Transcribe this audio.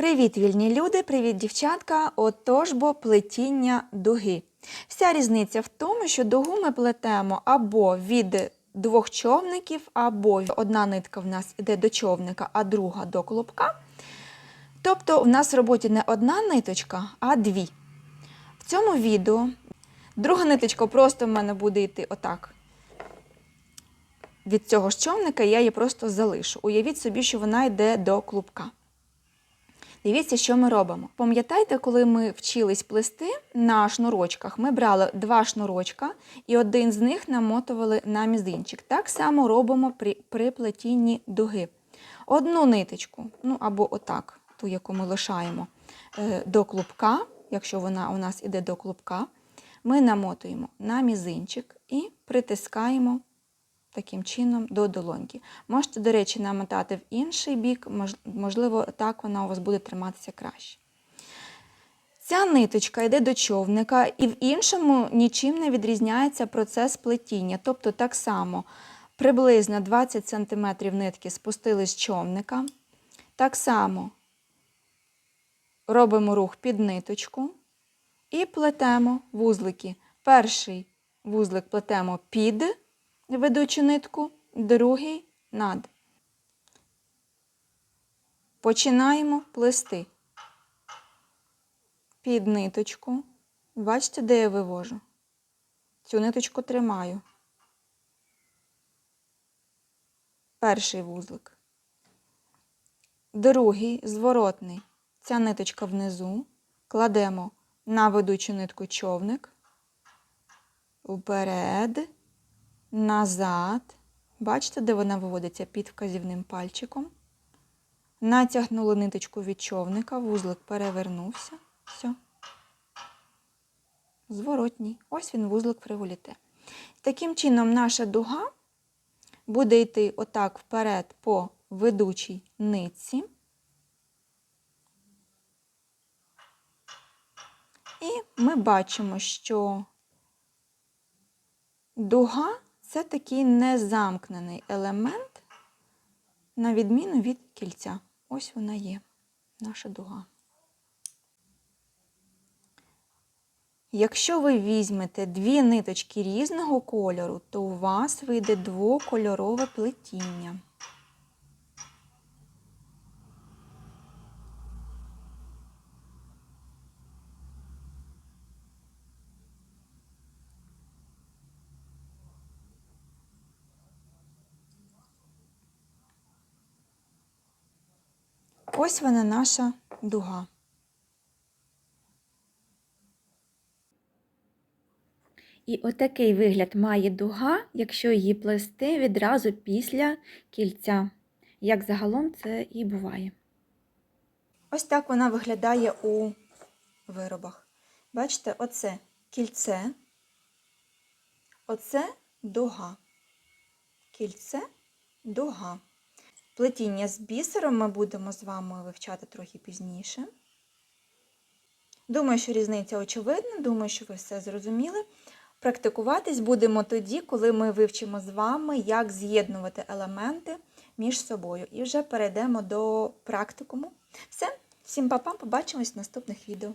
Привіт, вільні люди! Привіт, дівчатка! Отож бо плетіння дуги. Вся різниця в тому, що дугу ми плетемо або від двох човників, або одна нитка в нас йде до човника, а друга до клубка. Тобто, в нас в роботі не одна ниточка, а дві. В цьому відео друга ниточка просто в мене буде йти отак. Від цього ж човника я її просто залишу. Уявіть собі, що вона йде до клубка. Дивіться, що ми робимо. Пам'ятаєте, коли ми вчились плести на шнурочках, ми брали два шнурочка і один з них намотували на мізинчик. Так само робимо при, при плетінні дуги. Одну ниточку, ну або отак, ту, яку ми лишаємо е, до клубка, якщо вона у нас іде до клубка, ми намотуємо на мізинчик і притискаємо таким чином до долоньки. Можете, до речі, намотати в інший бік, можливо, так вона у вас буде триматися краще. Ця ниточка йде до човника, і в іншому нічим не відрізняється процес плетіння. Тобто, так само приблизно 20 см нитки спустили з човника. Так само робимо рух під ниточку і плетемо вузлики. Перший вузлик плетемо під ведучу нитку, другий над. Починаємо плести під ниточку. Бачите, де я вивожу? Цю ниточку тримаю. Перший вузлик. Другий зворотний. Ця ниточка внизу. Кладемо на ведучу нитку човник. Вперед назад. Бачите, де вона виводиться під вказівним пальчиком. Натягнули ниточку від човника, вузлик перевернувся. Все. Зворотній. Ось він вузлик приволіте. Таким чином, наша дуга буде йти отак вперед по ведучій нитці. І ми бачимо, що дуга це такий незамкнений елемент, на відміну від кільця. Ось вона є, наша дуга. Якщо ви візьмете дві ниточки різного кольору, то у вас вийде двокольорове плетіння. Ось вона наша дуга. І отакий вигляд має дуга, якщо її плести відразу після кільця. Як загалом це і буває. Ось так вона виглядає у виробах. Бачите, оце кільце, оце дуга. Кільце, дуга. Плетіння з бісером ми будемо з вами вивчати трохи пізніше. Думаю, що різниця очевидна, думаю, що ви все зрозуміли. Практикуватись будемо тоді, коли ми вивчимо з вами, як з'єднувати елементи між собою. І вже перейдемо до практикуму. Все, всім папам, побачимось в наступних відео.